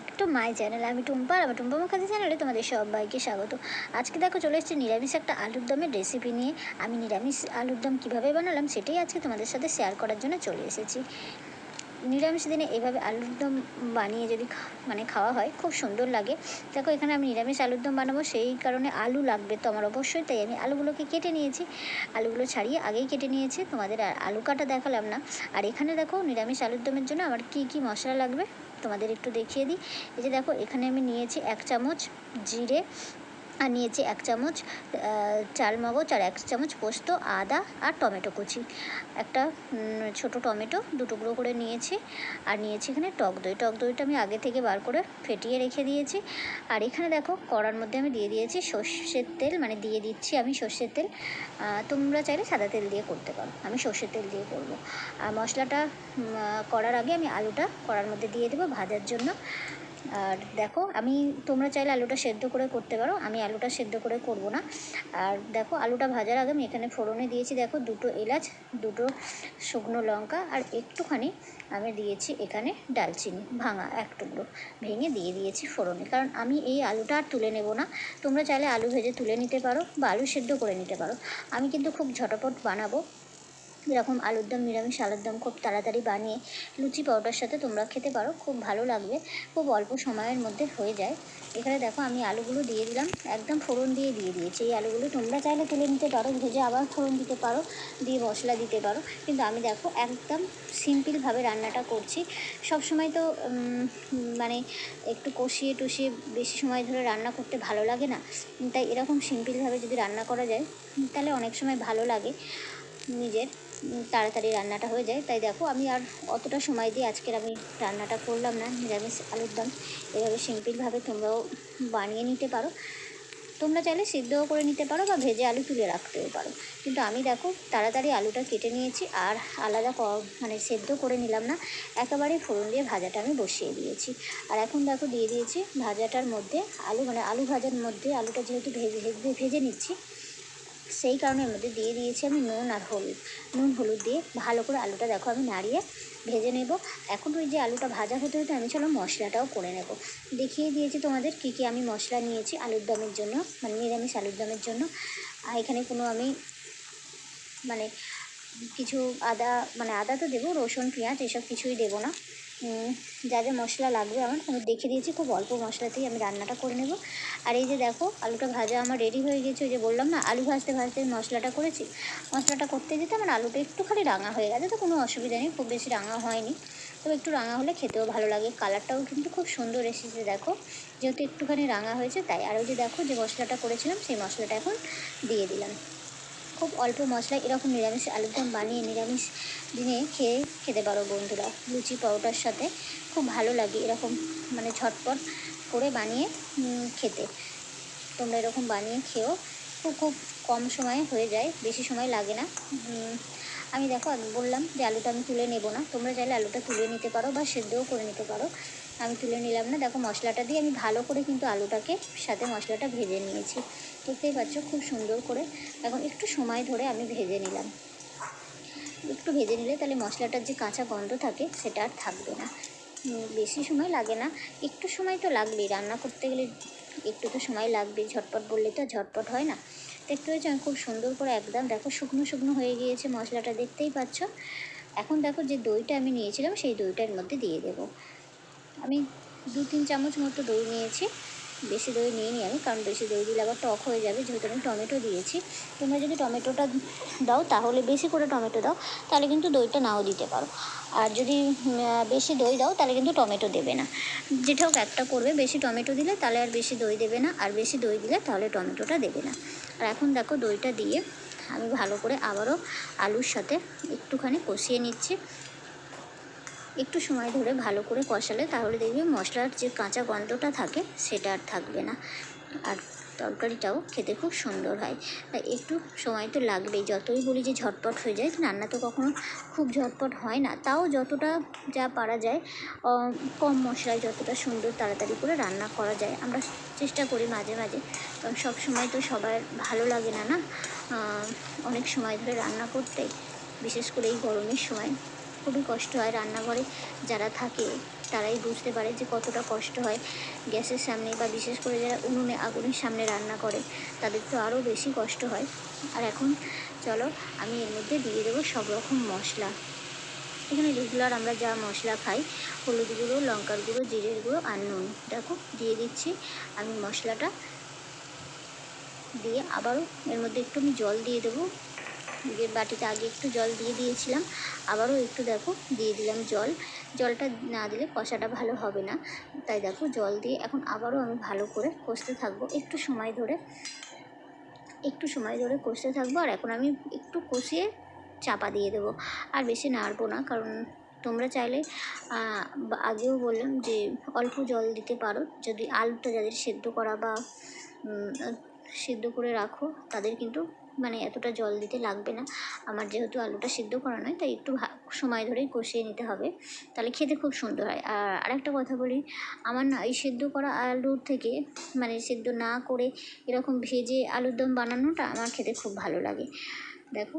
Back to my channel, আমি টুম্পা আর টুম্পা মুখার্জি চ্যানেলে তোমাদের সবাইকে স্বাগত। আজকে দেখো চলে এসেছি নিরামিষ একটা আলুর দমের রেসিপি নিয়ে। আমি নিরামিষ আলুর দম কীভাবে বানালাম সেটাই আজকে তোমাদের সাথে শেয়ার করার জন্য চলে এসেছি। নিরামিষ দিনে এইভাবে আলুর দম বানিয়ে যদি মানে খাওয়া হয়, খুব সুন্দর লাগে। দেখো, এখানে আমি নিরামিষ আলুর দম বানাবো, সেই কারণে আলু লাগবে তো আমার অবশ্যই, তাই আমি আলুগুলোকে কেটে নিয়েছি। আলুগুলো ছাড়িয়ে আগেই কেটে নিয়েছি, তোমাদের আর আলু কাটা দেখালাম না। আর এখানে দেখো, নিরামিষ আলুর দমের জন্য আমার কী কী মশলা লাগবে, তোমাদের একটু দেখিয়ে দিই। এই যে দেখো, এখানে আমি নিয়েছি এক চামচ জিরে আর নিয়েছি এক চামচ চাল মগজ আর এক চামচ পোস্ত, আদা আর টমেটো কুচি। একটা ছোট টমেটো দু টুকরো করে নিয়েছি আর নিয়েছি এখানে টক দই। টক দইটা আমি আগে থেকে বার করে ফেটিয়ে রেখে দিয়েছি। আর এখানে দেখো, কড়ার মধ্যে আমি দিয়ে দিয়েছি সর্ষের তেল মানে দিয়ে দিচ্ছি আমি সর্ষের তেল। তোমরা চাইলে সাদা তেল দিয়ে করতে পারো, আমি সর্ষের তেল দিয়ে করব। আর মশলাটা করার আগে আমি আলুটা কড়ার মধ্যে দিয়ে দেবো ভাজার জন্য। আর দেখো, আমি, তোমরা চাইলে আলুটা সেদ্ধ করে করতে পারো, আমি আলুটা সেদ্ধ করে করব না। আর দেখো, আলুটা ভাজার আগে আমি এখানে ফোড়নে দিয়েছি, দেখো, দুটো এলাচ, দুটো শুকনো লঙ্কা, আর একটুখানি আমি দিয়েছি এখানে ডালচিনি ভাঙা এক টুকরো। ভেঙে দিয়ে দিয়েছি ফোড়নে, কারণ আমি এই আলুটা আর তুলে নেব না। তোমরা চাইলে আলু ভেজে তুলে নিতে পারো বা আলু সেদ্ধ করে নিতে পারো। আমি কিন্তু খুব ঝটপট বানাবো এরকম আলুর দম, নিরামিষ আলুর দম খুব তাড়াতাড়ি বানিয়ে লুচি পাউডার সাথে তোমরা খেতে পারো, খুব ভালো লাগবে। খুব অল্প সময়ের মধ্যে হয়ে যায়। এখানে দেখো আমি আলুগুলো দিয়ে দিলাম, একদম ফোড়ন দিয়ে দিয়ে দিয়েছি। এই আলুগুলো তোমরা চাইলে তুলে নিতে পারো, ভেজে আবার ফোড়ন দিতে পারো, দিয়ে মশলা দিতে পারো। কিন্তু আমি দেখো একদম সিম্পলভাবে রান্নাটা করছি। সব সময় তো মানে একটু কষিয়ে টষিয়ে বেশি সময় ধরে রান্না করতে ভালো লাগে না। তাই এরকম সিম্পলভাবে যদি রান্না করা যায়, তাহলে অনেক সময় ভালো লাগে নিজের। তাড়াতাড়ি রান্নাটা হয়ে যায়। তাই দেখো, আমি আর অতটা সময় দিয়ে আজকের আমি রান্নাটা করলাম না। নিরামিষ আলুর দম। এভাবে সিম্পলভাবে তোমরাও বানিয়ে নিতে পারো। তোমরা চাইলে সিদ্ধও করে নিতে পারো বা ভেজে আলু তুলে রাখতেও পারো। কিন্তু আমি দেখো, তাড়াতাড়ি আলুটা কেটে নিয়েছি আর আলাদা ক- মানে সেদ্ধ করে নিলাম না। একেবারে ফোড়ন দিয়ে ভাজাটা আমি বসিয়ে দিয়েছি। আর এখন দেখো, দিয়ে দিয়েছি ভাজাটার মধ্যে আলু মানে আলু ভাজার মধ্যে আলুটা যেহেতু ভেজে ভেজে ভেজে নিচ্ছি সেই কারণে এর মধ্যে দিয়ে দিয়েছি আমি নুন আর হলুদ। নুন, হলুদ দিয়ে ভালো করে আলুটা দেখো আমি নাড়িয়ে ভেজে নেব। এখন ওই যে আলুটা ভাজা হতে হতে আমি চলো মশলাটাও করে নেব। দেখিয়ে দিয়েছি তোমাদের কী কী আমি মশলা নিয়েছি আলুর দমের জন্য মানে নিরামিষ আলুর দমের জন্য। আর এখানে কোনো আমি মানে কিছু আদা মানে আদা তো দেবো, রসুন, পেঁয়াজ, এসব কিছুই দেবো না। যা যা মশলা লাগবে আমার, আমি দেখে দিয়েছি, খুব অল্প মশলাতেই আমি রান্নাটা করে নেব। আর এই যে দেখো, আলুটা ভাজা আমার রেডি হয়ে গেছে, ওই যে বললাম না, আলু ভাজতে ভাজতে মশলাটা করেছি। মশলাটা করতে যেতে আমার আলুটা একটুখানি রাঙা হয়ে গেছে, তো কোনো অসুবিধা নেই, খুব বেশি রাঙা হয়নি। তবে একটু রাঙা হলে খেতেও ভালো লাগে কালারটাও কিন্তু খুব সুন্দর এসেছে, দেখো। যেহেতু একটুখানি রাঙা হয়েছে, তাই। আর ওই যে দেখো, যে মশলাটা করেছিলাম, সেই মশলাটা এখন দিয়ে দিলাম। খুব অল্প মশলায় এরকম নিরামিষ আলুর দম বানিয়ে নিরামিষ দিনে খেয়ে খেতে পারো বন্ধুরা। লুচি পাউডার সাথে খুব ভালো লাগে এরকম মানে ঝটপট করে বানিয়ে খেতে। তোমরা এরকম বানিয়ে খেও খুব খুব কম সময়ে হয়ে যায়, বেশি সময় লাগে না। আমি দেখো, বললাম যে আলুটা আমি তুলে নেব না। তোমরা চাইলে আলুটা তুলে নিতে পারো বা সেদ্ধও করে নিতে পারো। আমি তুলে নিলাম না। দেখো মশলাটা দিয়ে আমি ভালো করে কিন্তু আলুটাকে সাথে মশলাটা ভেজে নিয়েছি। দেখতেই পাচ্ছ খুব সুন্দর করে। এখন একটু সময় ধরে আমি ভেজে নিলাম। একটু ভেজে নিলে তাহলে মশলাটার যে কাঁচা গন্ধ থাকে সেটা আর থাকবে না। বেশি সময় লাগে না। একটু সময় তো লাগবেই। রান্না করতে গেলে একটু তো সময় লাগবেই। ঝটপট বললে তো ঝটপট হয় না। দেখতে পেয়েছ আমি খুব সুন্দর করে একদম দেখো শুকনো শুকনো হয়ে গিয়েছে মশলাটা। দেখতেই পাচ্ছ? এখন দেখো যে দইটা আমি নিয়েছিলাম সেই দইটার মধ্যে দিয়ে দেবো। আমি দু তিন চামচ মতো দই নিয়েছি। বেশি দই নিয়ে নিই আমি, কারণ বেশি দই দিলে আবার টক হয়ে যাবে, যেহেতু আমি টমেটো দিয়েছি। তোমরা যদি টমেটোটা দাও, তাহলে বেশি করে টমেটো দাও, তাহলে কিন্তু দইটা নাও দিতে পারো। আর যদি বেশি দই দাও, তাহলে কিন্তু টমেটো দেবে না। যেটা হোক একটা করবে, বেশি টমেটো দিলে তাহলে আর বেশি দই দেবে না, আর বেশি দই দিলে তাহলে টমেটোটা দেবে না। আর এখন দেখো দইটা দিয়ে আমি ভালো করে আবারও আলুর সাথে একটুখানি কষিয়ে নিচ্ছি। একটু সময় ধরে ভালো করে কষালে তাহলে দেখবে মশলার যে কাঁচা গন্ধটা থাকে সেটা আর থাকবে না। আর তরকারিটাও খেতে খুব সুন্দর হয়। তাই একটু সময় তো লাগবেই। যতই বলি যে ঝটপট হয়ে যায়, রান্না তো কখনো খুব ঝটপট হয় না। তাও যতটা যা পারা যায় কম মশলায় যতটা সুন্দর তাড়াতাড়ি করে রান্না করা যায়। আমরা চেষ্টা করি মাঝে মাঝে। কারণ সব সময় তো সবার ভালো লাগে না না? অনেক সময় ধরে রান্না করতে। বিশেষ করে এই গরমের সময়। খুবই কষ্ট হয় রান্নাঘরে যারা থাকে, তারাই বুঝতে পারে যে কতটা কষ্ট হয়। গ্যাসের সামনে বা বিশেষ করে যারা উনুনে, আগুনের সামনে রান্না করে, তাদের তো আরও বেশি কষ্ট হয়। আর এখন চলো আমি এর মধ্যে দিয়ে দেবো সব রকম মশলা। এখানে রেগুলার আমরা যা মশলা খাই, হলুদ গুঁড়ো, লঙ্কার গুঁড়ো, জিরের গুঁড়ো আর নুন। দেখো, দিয়ে দিচ্ছি আমি মশলাটা। দিয়ে আবারও এর মধ্যে একটু আমি জল দিয়ে দেবো। বাটিতে আগে একটু জল দিয়ে দিয়েছিলাম, আবারও একটু দেখো দিয়ে দিলাম জল। জলটা না দিলে কষাটা ভালো হবে না। তাই দেখো জল দিয়ে এখন আবারও আমি ভালো করে কষতে থাকব। একটু সময় ধরে, একটু সময় ধরে কষতে থাকব। আর এখন আমি একটু কষিয়ে চাপা দিয়ে দেবো। আর বেশি নাড়বো না, কারণ তোমরা চাইলে আগেও বললাম যে অল্প জল দিতে পারো। যদি আলুটা যাদের সেদ্ধ করা বা সিদ্ধ করে রাখো। তাদের কিন্তু মানে এতটা জল দিতে লাগবে না। আমার যেহেতু আলুটা সিদ্ধ করা নয়, তাই একটু সময় ধরেই কষিয়ে নিতে হবে। তাহলে খেতে খুব সুন্দর হয়। আর আরেকটা কথা বলি, আমার না এই সিদ্ধ করা আলুর থেকে মানে সেদ্ধ না করে এরকম ভেজে আলুর দম বানানোটা আমার খেতে খুব ভালো লাগে। দেখো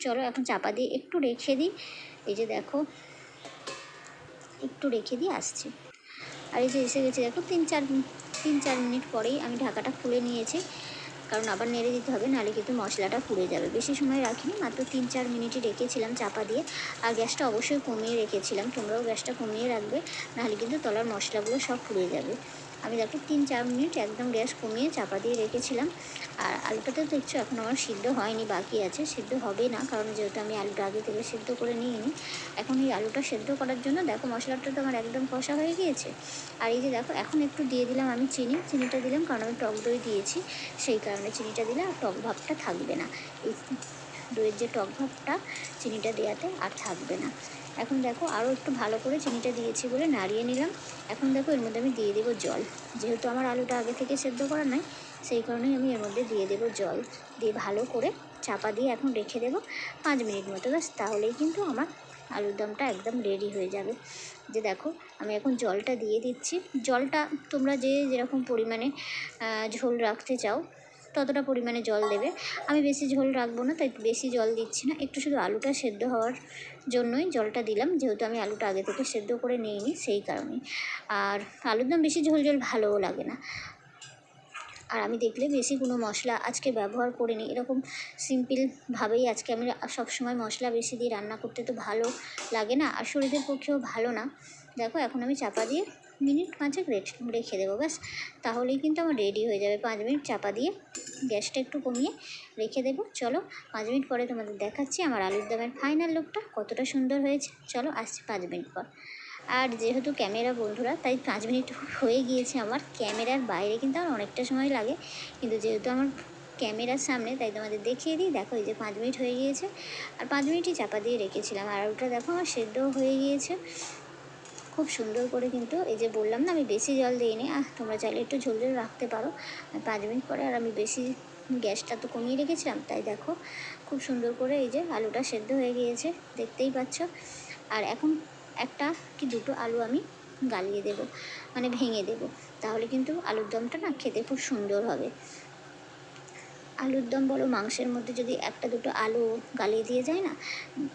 চলো এখন চাপা দিয়ে একটু রেখে দিই। এই যে দেখো, একটু রেখে দিয়ে আসছি। আর এই যে এসে গেছে, দেখো তিন চার তিন চার মিনিট পরেই আমি ঢাকাটা খুলে নিয়েছি। কারণ আবার নেড়ে দিতে হবে, নাহলে কিন্তু মশলাটা পুড়ে যাবে। বেশি সময় রাখিনি, মাত্র তিন চার মিনিটই রেখেছিলাম চাপা দিয়ে। আর গ্যাসটা অবশ্যই কমিয়ে রেখেছিলাম। তোমরাও গ্যাসটা কমিয়ে রাখবে, নাহলে কিন্তু তলার মশলাগুলো সব পুড়ে যাবে। আমি দেখো তিন চার মিনিট একদম গ্যাস কমিয়ে চাপা দিয়ে রেখেছিলাম। আর আলুটাতে দেখছ এখন আমার সিদ্ধ হয়নি, বাকি আছে, সিদ্ধ হবে না, কারণ যেহেতু আমি আলুটা আগে থেকে সিদ্ধ করে নিইনি। এখন এই আলুটা সেদ্ধ করার জন্য দেখো মশলাটা তো আমার একদম কষা হয়ে গিয়েছে। আর এই যে দেখো, এখন একটু দিয়ে দিলাম আমি চিনি, চিনিটা দিলাম কারণ আমি টক দই দিয়েছি, সেই কারণে চিনিটা দিলে আর টক ভাবটা থাকবে না। এই দইয়ের যে টক ভাবটা, চিনিটা দেওয়াতে আর থাকবে না। এখন দেখো আরও একটু ভালো করে চিনিটা দিয়েছি বলে নাড়িয়ে নিলাম। এখন দেখো এর মধ্যে আমি দিয়ে দেবো জল। যেহেতু আমার আলুটা আগে থেকে সেদ্ধ করা নাই, সেই কারণেই আমি এর মধ্যে দিয়ে দেবো জল। দিয়ে ভালো করে চাপা দিয়ে এখন রেখে দেবো পাঁচ মিনিট মতো। ব্যাস, তাহলেই কিন্তু আমার আলুর দমটা একদম রেডি হয়ে যাবে। যে দেখো, আমি এখন জলটা দিয়ে দিচ্ছি। জলটা তোমরা যে যেরকম পরিমাণে ঝোল রাখতে চাও ততটা পরিমাণে জল দেবে। আমি বেশি ঝোল রাখব না, তাই বেশি জল দিচ্ছি না। একটু শুধু আলুটা সেদ্ধ হওয়ার জন্যই জলটা দিলাম। যেহেতু আমি আলুটা আগে থেকে সেদ্ধ করে নিইনি, সেই কারণে আর আলুর দম বেশি ঝোল ঝোল ভালোও লাগে না। আর আমি দেখলে বেশি কোনো মশলা আজকে ব্যবহার করিনি। এরকম সিম্পলভাবেই আজকে আমি সবসময় মশলা বেশি দিয়ে রান্না করতে তো ভালো লাগে না, আর শরীরের পক্ষেও ভালো না। দেখো, এখন আমি চাপা দিয়ে মিনিট পাঁচেক রেখ- রেখে দেবো, ব্যাস। তাহলেই কিন্তু আমার রেডি হয়ে যাবে। পাঁচ মিনিট চাপা দিয়ে গ্যাসটা একটু কমিয়ে রেখে দেবো। চলো, পাঁচ মিনিট পরে তোমাদের দেখাচ্ছি আমার আলুর দমের ফাইনাল লুকটা কতটা সুন্দর হয়েছে। চলো, আসছি পাঁচ মিনিট পর। আর যেহেতু ক্যামেরা বন্ধুরা, তাই পাঁচ মিনিট হয়ে গিয়েছে আমার। ক্যামেরার বাইরে কিন্তু আমার অনেকটা সময় লাগে। কিন্তু যেহেতু আমার ক্যামেরার সামনে, তাই তোমাদের দেখিয়ে দিই। দেখো, এই যে পাঁচ মিনিট হয়ে গিয়েছে। আর পাঁচ মিনিটই চাপা দিয়ে রেখেছিলাম। আর ওটা দেখো, আমার সেদ্ধ হয়ে গিয়েছে। খুব সুন্দর করে কিন্তু এই যে বললাম না, আমি বেশি জল দিইনি। আর তোমরা চাইলে একটু ঝোল ঝোল রাখতে পারো। পাঁচ মিনিট পরে আর আমি বেশি গ্যাসটা তো কমিয়ে রেখেছিলাম, তাই দেখো খুব সুন্দর করে এই যে আলুটা সেদ্ধ হয়ে গিয়েছে, দেখতেই পাচ্ছ। আর এখন একটা কি দুটো আলু আমি গালিয়ে দেব মানে ভেঙে দেব। তাহলে কিন্তু আলুর দমটা না খেতে খুব সুন্দর হবে। আলুর দম বলো, মাংসের মধ্যে যদি একটা দুটো আলু গালিয়ে দিয়ে যায় না,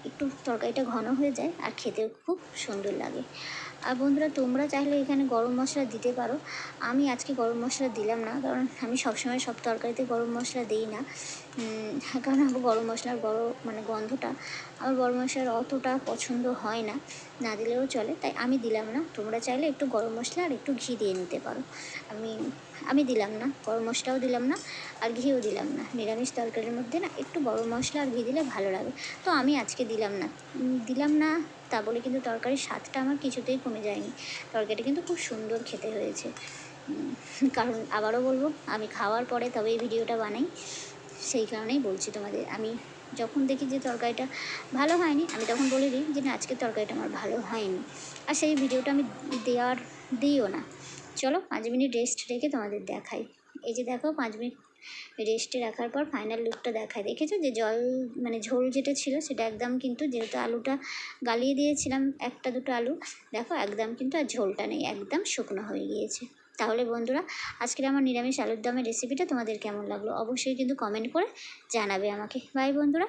একটু তরকারিটা ঘন হয়ে যায় আর খেতেও খুব সুন্দর লাগে। আর বন্ধুরা, তোমরা চাইলে এখানে গরম মশলা দিতে পারো। আমি আজকে গরম মশলা দিলাম না, কারণ আমি সবসময় সব তরকারিতে গরম মশলা দিই না। কারণ আমার গরম মশলার গরম মানে গন্ধটা আমার গরম মশলার অতটা পছন্দ হয় না না দিলেও চলে, তাই আমি দিলাম না। তোমরা চাইলে একটু গরম মশলা আর একটু ঘি দিয়ে নিতে পারো। আমি আমি দিলাম না, গরম মশলাও দিলাম না, আর ঘিও দিলাম না। নিরামিষ তরকারির মধ্যে না, একটু গরম মশলা আর ঘি দিলে ভালো লাগে। তো আমি আজকে দিলাম না। দিলাম না, তা বলে কিন্তু তরকারির স্বাদটা আমার কিছুতেই কমে যায়নি। তরকারিটা কিন্তু খুব সুন্দর খেতে হয়েছে। কারণ আবারও বলব, আমি খাওয়ার পরে তবে এই ভিডিওটা বানাই। সেই কারণেই বলছি তোমাদের, আমি যখন দেখি যে তরকারিটা ভালো হয়নি, আমি তখন বলে দিই যে না, আজকের তরকারিটা আমার ভালো হয়নি। আর সেই ভিডিওটা আমি দেওয়ার দিইও না। চলো পাঁচ মিনিট রেস্ট রেখে তোমাদের দেখাই। এই যে দেখো, পাঁচ মিনিট রেস্টে রাখার পর ফাইনাল লুকটা দেখায় দেখেছ যে জল মানে ঝোল যেটা ছিল সেটা একদম কিন্তু যেহেতু আলুটা গালিয়ে দিয়েছিলাম একটা দুটো আলু, দেখো একদম কিন্তু আর ঝোলটা নেই, একদম শুকনো হয়ে গিয়েছে। তাহলে বন্ধুরা, আজকের আমার নিরামিষ আলুর দমের রেসিপিটা তোমাদের কেমন লাগল অবশ্যই কিন্তু কমেন্ট করে জানাবে আমাকে। বাই বন্ধুরা।